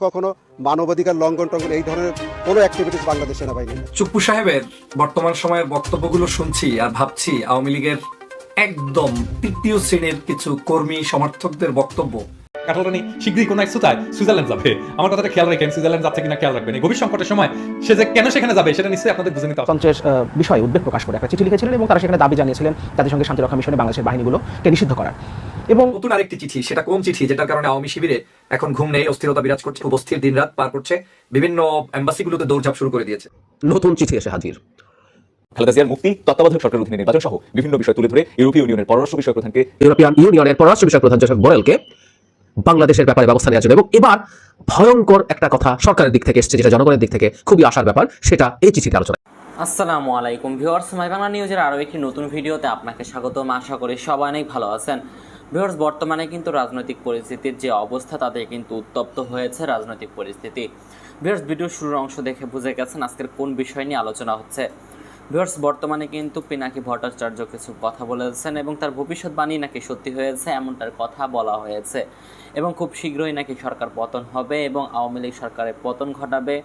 কখনো মানবাধিকার লঙ্ঘন টঙ্ঘন এই ধরনের কোনো অ্যাক্টিভিটিস বাংলাদেশ সেনাবাহিনী। চুপ্পু সাহেবের বর্তমান সময়ের বক্তব্যগুলো শুনছি আর ভাবছি আওয়ামী লীগের একদম তৃতীয় শ্রেণির কিছু কর্মী সমর্থকদের বক্তব্য কাঁঠালরানি শীঘ্রই কোনো এক সুতায় সুইজারল্যান্ড যাবে। আমার কথাটা খেয়াল রাখেন সুইজারল্যান্ড যাচ্ছে কিনা খেয়াল রাখবেন। এই গভীর সংকটের সময় সে যে কেন সেখানে যাবে সেটা নিশ্চয়ই আপনাদের বুঝে নিতে হবে। গণতন্ত্রের বিষয়ে উদ্বেগ প্রকাশ করে একটা চিঠি লিখেছিলেন এবং তারা সেখানে দাবি জানিয়েছিলেন জাতিসংঘের শান্তিরক্ষা মিশনে বাংলাদেশের বাহিনীগুলোকে নিষিদ্ধ করার। এবং নতুন আরেকটি চিঠি সেটা কোন চিঠি? যেটার কারণে আওয়ামী শিবিরে এখন ঘুম নেই অস্থিরতা বিরাজ করছে খুব অস্থির দিন রাত পার করছে বিভিন্ন এম্বাসিগুলোতে দৌড়ঝাঁপ শুরু করে দিয়েছে। নতুন চিঠি এসে হাজির। খালেদা জিয়ার মুক্তি তত্ত্বাবধায়ক সরকারের অধীনে নির্বাচন সহ বিভিন্ন বিষয় তুলে ধরে ইউরোপীয় ইউনিয়নের পররাষ্ট্র বিষয় প্রধানকে ইউরোপিয়ান ইউনিয়নের পররাষ্ট্র বিষয়ক প্রধান জোসেফ বোরেলকে বাংলাদেশের ব্যাপারে ব্যবস্থা নেওয়ার জন্য। এবং এবার ভয়ঙ্কর একটা কথা সরকারের দিক থেকে এসছে, যেটা জনগণের দিক থেকে খুবই আশার ব্যাপার, সেটা এই চিঠিতে আলোচনা। আসসালামু আলাইকুম ভিউয়ার্স, মাই বাংলা নিউজের আরও একটি নতুন ভিডিওতে আপনাকে স্বাগতম। আশা করি সবাই অনেক ভালো আছেন। ভিউয়ার্স, বর্তমানে কিন্তু রাজনৈতিক পরিস্থিতির যে অবস্থা, তাতে কিন্তু উত্তপ্ত হয়েছে রাজনৈতিক পরিস্থিতি। ভিউয়ার্স ভিডিও শুরুর অংশ দেখে বুঝে গেছেন আজকের কোন বিষয় নিয়ে আলোচনা হচ্ছে। ভিউয়ার্স, বর্তমানে কিন্তু পিনাকি ভট্টাচার্য কিছু কথা বলেছেন এবং তার ভবিষ্যৎবাণী নাকি সত্যি হয়েছে, এমনটার কথা বলা হয়েছে এবং খুব শীঘ্রই নাকি সরকার পতন হবে এবং আওয়ামী লীগ সরকারের পতন ঘটাবে,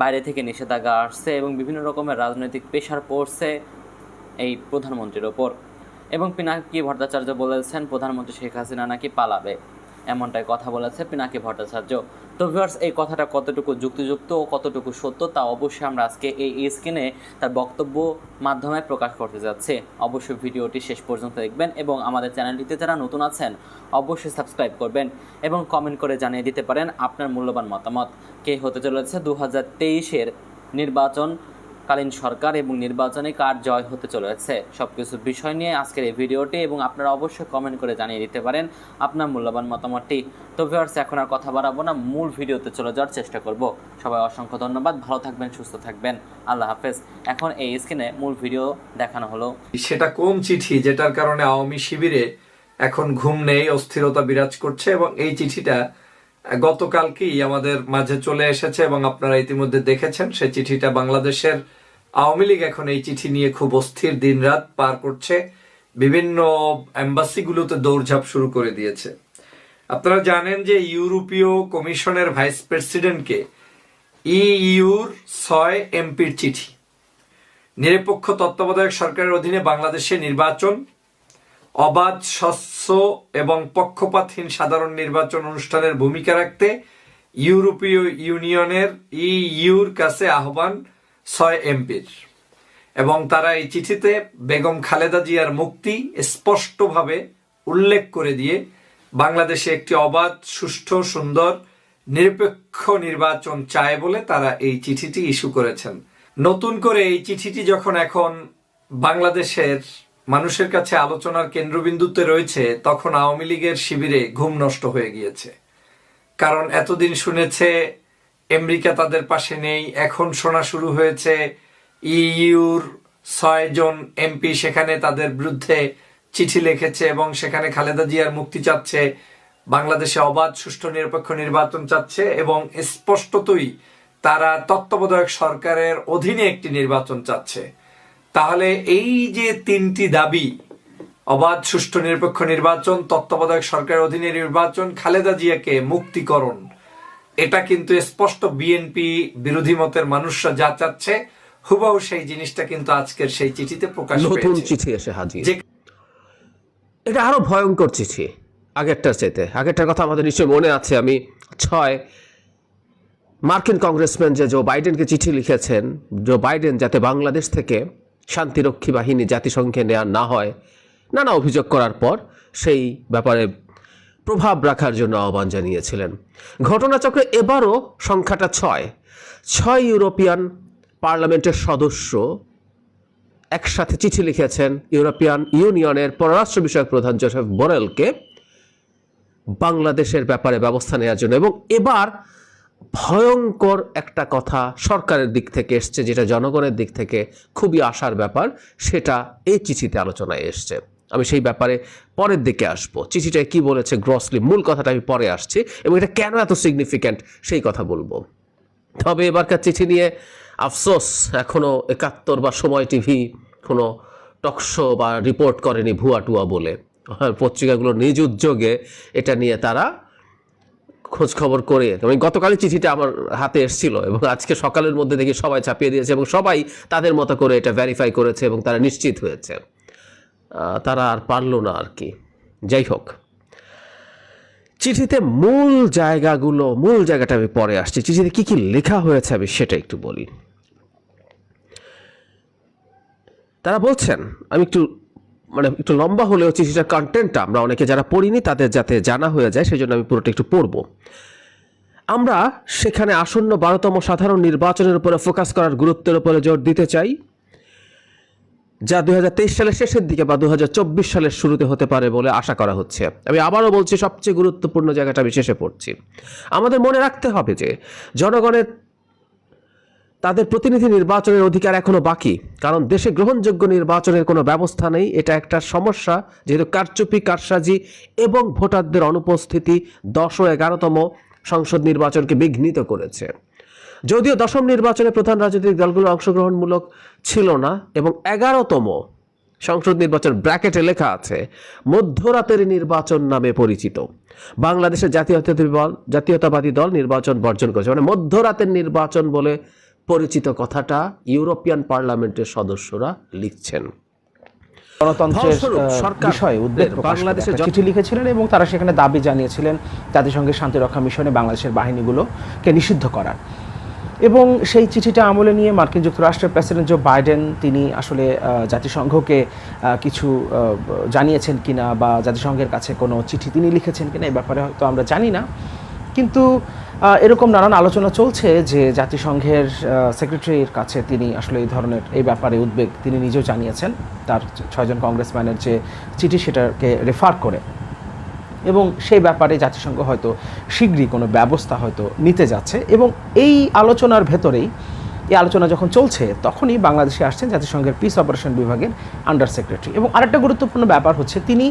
বাইরে থেকে নিষেধাজ্ঞা আসছে এবং বিভিন্ন রকমের রাজনৈতিক প্রেশার পড়ছে এই প্রধানমন্ত্রীর ওপর। এবং পিনাকি ভট্টাচার্য বলেছেন, প্রধানমন্ত্রী শেখ হাসিনা নাকি পালাবে, এমনটাই কথা বলেছে পিনাকি ভট্টাচার্য। তো ভিউয়ার্স এই কথাটা কতটুকু যুক্তিযুক্ত ও কতটুকু সত্য তা অবশ্যই আমরা আজকে এই স্ক্রিনে তার বক্তব্য মাধ্যমে প্রকাশ করতে যাচ্ছি। অবশ্যই ভিডিওটি শেষ পর্যন্ত দেখবেন এবং আমাদের চ্যানেলটিতে যারা নতুন আছেন, অবশ্যই সাবস্ক্রাইব করবেন এবং কমেন্ট করে জানিয়ে দিতে পারেন আপনার মূল্যবান মতামত। কে হতে চলেছে? দু হাজার নির্বাচন কালীন সরকার এবং নির্বাচনে কার জয় হতে চলেছে? সবকিছু বিষয় নিয়ে আজকের এই ভিডিওটি এবং আপনারা অবশ্যই কমেন্ট করে জানিয়ে দিতে পারেন আপনার মূল্যবান মতামতটি। তো ভিউয়ার্স এখন আর কথা বাড়াবো না, মূল ভিডিওতে চলে যাওয়ার চেষ্টা করব। সবাই অসংখ্য ধন্যবাদ, ভালো থাকবেন, সুস্থ থাকবেন, আল্লাহ হাফেজ। এখন এই স্ক্রিনে মূল ভিডিও দেখানো হলো। সেটা কোন চিঠি যেটার কারণে আওয়ামী শিবিরে এখন ঘুম নেই, অস্থিরতা বিরাজ করছে এবং এই চিঠিটা গতকালকেই আমাদের মাঝে চলে এসেছে এবং আপনারা ইতিমধ্যে দেখেছেন, সেই চিঠিটা বাংলাদেশের আওয়ামী লীগ এখন এই চিঠি নিয়ে খুব অস্থির দিনরাত পার করছে। বিভিন্ন এম্বাসিগুলোতে দৌড়ঝাঁপ শুরু করে দিয়েছে। আপনারা জানেন যে ইউরোপীয় কমিশনের ভাইস প্রেসিডেন্টকে ইইউর ছয় এমপির চিঠি। নিরপেক্ষ তত্ত্বাবধায়ক সরকারের অধীনে বাংলাদেশে নির্বাচন, অবাধ, স্বচ্ছ এবং পক্ষপাতহীন সাধারণ নির্বাচন অনুষ্ঠানের ভূমিকা রাখতে ইউরোপীয় ইউনিয়নের ইইউর কাছে আহ্বান ছয় এমপির। এবং তারা এই চিঠিতে বেগম খালেদা জিয়ার মুক্তি স্পষ্টভাবে উল্লেখ করে দিয়ে বাংলাদেশে একটি অবাধ, সুষ্ঠু, সুন্দর, নিরপেক্ষ নির্বাচন চায় বলে তারা এই চিঠিটি ইস্যু করেছেন। নতুন করে এই চিঠিটি যখন এখন বাংলাদেশের মানুষের কাছে আলোচনার কেন্দ্রবিন্দুতে রয়েছে, তখন আওয়ামী লীগের শিবিরে ঘুম নষ্ট হয়ে গিয়েছে। কারণ এতদিন শুনেছে আমেরিকা তাদের পাশে নেই। এখন শোনা শুরু হয়েছে, ইইউর ছয় জন এমপি সেখানে তাদের বিরুদ্ধে চিঠি লিখেছে এবং সেখানে খালেদা জিয়ার মুক্তি চাচ্ছে, বাংলাদেশে অবাধ, সুষ্ঠু, নিরপেক্ষ নির্বাচন চাচ্ছে এবং স্পষ্টতই তারা তত্ত্বাবধায়ক সরকারের অধীনে একটি নির্বাচন চাচ্ছে। তাহলে এই যে তিনটি দাবি, অবাধ, সুষ্ঠু, নিরপেক্ষ নির্বাচন, তত্ত্বাবধায়ক সরকারের অধীনে নির্বাচন, খালেদা জিয়াকে মুক্তিকরণ এটা কিন্তু স্পষ্ট বিএনপি বিরোধী মতের মানুষরা যা চাচ্ছে হুবাহু সেই জিনিসটা কিন্তু আজকের সেই চিঠিতে প্রকাশ নতুন চিঠি এসে হাজির। এটা আরও ভয়ঙ্কর চিঠি আগেরটার চাইতে। আগেরটার কথা আমাদের নিশ্চয়ই মনে আছে। আমি ছয় মার্কিন কংগ্রেসম্যান যে জো বাইডেনকে চিঠি লিখেছেন জো বাইডেন যাতে বাংলাদেশ থেকে শান্তিরক্ষী বাহিনী জাতিসংঘে নেওয়া না হয় নানা অভিযোগ করার পর সেই ব্যাপারে প্রভাব রাখার জন্য আহ্বান জানিয়েছিলেন। ঘটনাচক্রে এবারও সংখ্যাটা ছয়। ছয় ইউরোপিয়ান পার্লামেন্টের সদস্য একসাথে চিঠি লিখেছেন ইউরোপিয়ান ইউনিয়নের পররাষ্ট্র বিষয়ক প্রধান জোসেফ বোরেলকে বাংলাদেশের ব্যাপারে ব্যবস্থা নেওয়ার জন্য এবং এবার ভয়ঙ্কর একটা কথা সরকারের দিক থেকে এসছে, যেটা জনগণের দিক থেকে খুবই আশার ব্যাপার, সেটা এই চিঠিতে আলোচনায় এসছে। আমি সেই ব্যাপারে পরের দিকে আসব। চিঠিটায় কি বলেছে গ্রসলি? মূল কথাটা আমি পরে আসছি এবং এটা কেন এত সিগনিফিক্যান্ট সেই কথা বলব। তবে এবারকার চিঠি নিয়ে আফসোস এখনও একাত্তর বা সময় টিভি কোনো টকশো বা রিপোর্ট করেনি ভুয়া টুয়া বলে। পত্রিকাগুলো নিজ উদ্যোগে এটা নিয়ে তারা খোঁজ খবর করে। আমি গতকালই চিঠিটা আমার হাতে এসেছিল এবং আজকে সকালের মধ্যে দেখি সবাই ছাপিয়ে দিয়েছে এবং সবাই তাদের মতো করে এটা ভেরিফাই করেছে এবং তারা নিশ্চিত হয়েছে। তারা আর পারল না আর কি। যাই হোক। চিঠিতে মূল জায়গাগুলো, মূল জায়গাটা আমি পরে আসছি। চিঠিতে কি কি লেখা হয়েছে আমি সেটা একটু বলি। তারা বলছেন, আমি একটু মানে একটু লম্বা হলেও চিঠিটার কন্টেন্টটা আমরা অনেকে যারা পড়িনি তাদের যাতে জানা হয়ে যায় সেই জন্য আমি পুরোটা একটু পড়ব। আমরা সেখানে আসন্ন বারোতম সাধারণ নির্বাচনের উপরে ফোকাস করার গুরুত্বের উপরে জোর দিতে চাই, যা দু হাজার তেইশ সালের শেষের দিকে বা দু হাজার চব্বিশ সালের শুরুতে হতে পারে বলে আশা করা হচ্ছে। আমি আবারও বলছি, সবচেয়ে গুরুত্বপূর্ণ জায়গাটা আমি শেষে পড়ছি। আমাদের মনে রাখতে হবে যে, জনগণের তাদের প্রতিনিধি নির্বাচনের অধিকার এখনও বাকি, কারণ দেশে গ্রহণযোগ্য নির্বাচনের কোনো ব্যবস্থা নেই। এটা একটা সমস্যা, যেহেতু কারচুপি, কারসাজি এবং ভোটারদের অনুপস্থিতি দশ ও এগারোতম সংসদ নির্বাচনকে বিঘ্নিত করেছে। যদিও দশম নির্বাচনে প্রধান রাজনৈতিক দলগুলো অংশগ্রহণমূলক ছিল না এবং এগারোতম সংসদ নির্বাচন ব্র্যাকেটে লেখা আছে, মধ্যরাতের নির্বাচন নামে পরিচিত। বাংলাদেশের জাতীয়তাবাদী দল জাতীয়তাবাদী দল নির্বাচন বর্জন করেছে। মানে মধ্যরাতের নির্বাচন বলে পরিচিত কথাটা ইউরোপিয়ান পার্লামেন্টের সদস্যরা লিখছেন। বাংলাদেশে চিঠি লিখেছিলেন এবং তারা সেখানে দাবি জানিয়েছিলেন জাতিসংঘের শান্তিরক্ষা মিশনে বাংলাদেশের বাহিনীগুলোকে নিষিদ্ধ করার। এবং সেই চিঠিটা আমলে নিয়ে মার্কিন যুক্তরাষ্ট্রের প্রেসিডেন্ট জো বাইডেন তিনি আসলে জাতিসংঘকে কিছু জানিয়েছেন কিনা বা জাতিসংঘের কাছে কোনো চিঠি তিনি লিখেছেন কিনা এই ব্যাপারে হয়তো আমরা জানি না। কিন্তু এরকম নানান আলোচনা চলছে যে জাতিসংঘের সেক্রেটারির কাছে তিনি আসলে এই ধরনের, এই ব্যাপারে উদ্বেগ তিনি নিজেও জানিয়েছেন, তার ছয়জন কংগ্রেসম্যানের যে চিঠি সেটাকে রেফার করে। এবং সেই ব্যাপারে জাতিসংঘ হয়তো শীঘ্রই কোনো ব্যবস্থা হয়তো নিতে যাচ্ছে এবং এই আলোচনার ভেতরেই, এই আলোচনা যখন চলছে, তখনই বাংলাদেশে আসছেন জাতিসংঘের পিস অপারেশন বিভাগের আন্ডার সেক্রেটারি এবং আরেকটা গুরুত্বপূর্ণ ব্যাপার হচ্ছে, তিনি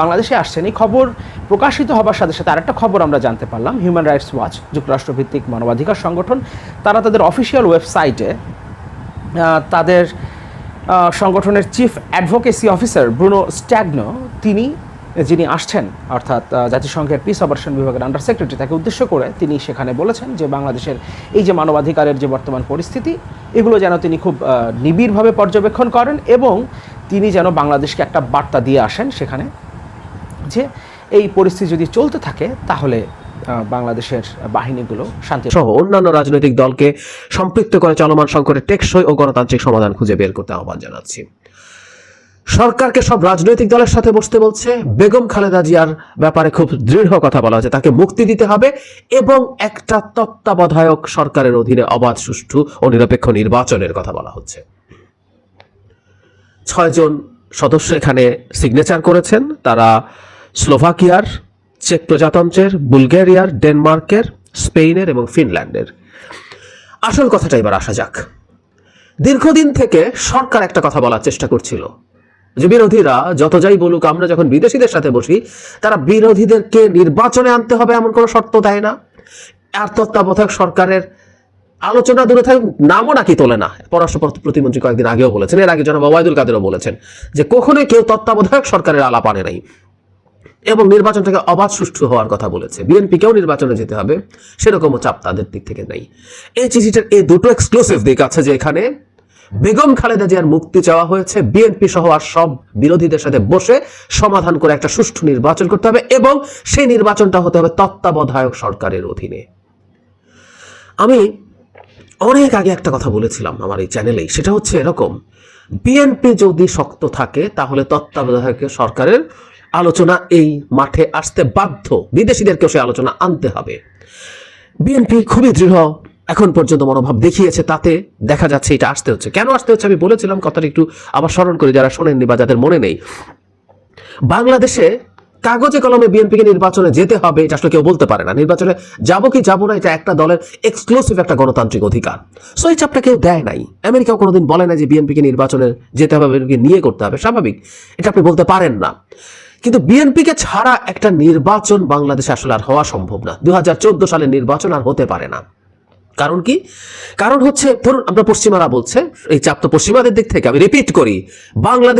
বাংলাদেশে আসছেন। এই খবর প্রকাশিত হবার সাথে সাথে আরেকটা খবর আমরা জানতে পারলাম। হিউম্যান রাইটস ওয়াচ যুক্তরাষ্ট্রভিত্তিক মানবাধিকার সংগঠন, তারা তাদের অফিসিয়াল ওয়েবসাইটে তাদের সংগঠনের chief advocacy officer Bruno Stagno তিনি, যিনি আসছেন, অর্থাৎ জাতিসংঘের পিস অপারেশন বিভাগের আন্ডার সেক্রেটারি তাকে উদ্দেশ্য করে তিনি সেখানে বলেছেন যে বাংলাদেশের এই যে মানবাধিকারের যে বর্তমান পরিস্থিতি, এগুলো যেন তিনি খুব নিবিড়ভাবে পর্যবেক্ষণ করেন এবং তিনি যেন বাংলাদেশকে একটা বার্তা দিয়ে আসেন সেখানে। যে এই পরিস্থিতি যদি চলতে থাকে, তাহলে বাংলাদেশের বাহিনীগুলো শান্তি সহ অন্যান্য রাজনৈতিক দলকে সম্পৃক্ত করে চলমান সংকটে টেকসই ও গণতান্ত্রিক সমাধান খুঁজে বের করতে আহ্বান জানাচ্ছি। সরকারকে সব রাজনৈতিক দলের সাথে বসতে বলছে। বেগম খালেদা জিয়ার ব্যাপারে খুব দৃঢ় কথা বলা হচ্ছে তাকে মুক্তি দিতে হবে এবং একটা তত্ত্বাবধায়ক সরকারের অধীনে অবাধ, সুষ্ঠু ও নিরপেক্ষ নির্বাচনের কথা বলা হচ্ছে। ছয়জন সদস্য এখানে সিগনেচার করেছেন। তারা স্লোভাকিয়ার, চেক প্রজাতন্ত্রের, বুলগেরিয়ার, ডেনমার্কের স্পেনের এবং ফিনল্যান্ডের। আসল কথাটা এবার আসা যাক। দীর্ঘদিন থেকে সরকার একটা কথা বলার চেষ্টা করছিল। যে বিরোধীরা যত যাই বলুক, আমরা যখন বিদেশিদের সাথে বসি, তারা বিরোধীদেরকে নির্বাচনে আনতে হবে এমন কোনো শর্ত দেয় না। আর তত্ত্বাবধায়ক সরকারের আলোচনা দূরে থাক নামও নাকি তোলে না। পররাষ্ট্র প্রতিমন্ত্রী কয়েকদিন আগেও বলেছেন, এর আগে জনাব ওবায়দুল কাদেরও বলেছেন যে কখনোই কেউ তত্ত্বাবধায়ক সরকারের আলাপ আনে নাই। এবং নির্বাচনটাকে অবাধ সুষ্ঠু হওয়ার কথা বলেছে। বিএনপিকেও নির্বাচনে যেতে হবে, সেরকমও চাপ তাদের দিক থেকে নেই। এই চিঠিটার এই দুটো এক্সক্লুসিভ দিক আছে যে এখানে বেগম খালেদা জিয়ার মুক্তি চাওয়া হয়েছে, বিএনপি সহ আর সব বিরোধীদের সাথে বসে সমাধান করে একটা সুষ্ঠু নির্বাচন করতে হবে এবং সেই নির্বাচনটা হতে হবে তত্ত্বাবধায়ক সরকারের অধীনে। আমি অনেক আগে একটা কথা বলেছিলাম আমার এই চ্যানেলেই সেটা হচ্ছে এরকম, বিএনপি যদি শক্ত থাকে তাহলে তত্ত্বাবধায়ক সরকারের আলোচনা এই মাঠে আসতে বাধ্য। বিদেশিদেরকেও সে আলোচনা আনতে হবে। বিএনপি খুবই দৃঢ়। এখন পর্যন্ত মনোভাব দেখিয়েছে তাতে। দেখা যাচ্ছে এটা আসতে হচ্ছে। কেন আসতে হচ্ছে আমি বলেছিলাম, কথাটা একটু আবার স্মরণ করি যারা শোনেননি বা যাদের মনে নেই। বাংলাদেশে কাগজে কলমে বিএনপিকে নির্বাচনে যেতে হবে, এটা আসলে কেউ বলতে পারে না। নির্বাচনে যাব কি যাব না, এটা একটা দলের এক্সক্লুসিভ একটা গণতান্ত্রিক অধিকার। সো এই চাপটা কেউ দেয় নাই। আমেরিকাও কোনোদিন বলে না যে বিএনপিকে নির্বাচনে যেতে হবে, বিএনপিকে নিয়ে করতে হবে। স্বাভাবিক। এটা আপনি বলতে পারেন না। কিন্তু বিএনপিকে ছাড়া একটা নির্বাচন বাংলাদেশে আসলে আর হওয়া সম্ভব না। দু সালের নির্বাচন আর হতে পারে না। কারণ কি? কারণ হচ্ছে, ধরুন, আমরা পশ্চিমারা বলছে, এই চাপ তো পশ্চিমাদের দিক থেকে, আমি রিপিট করি, বাংলাদেশ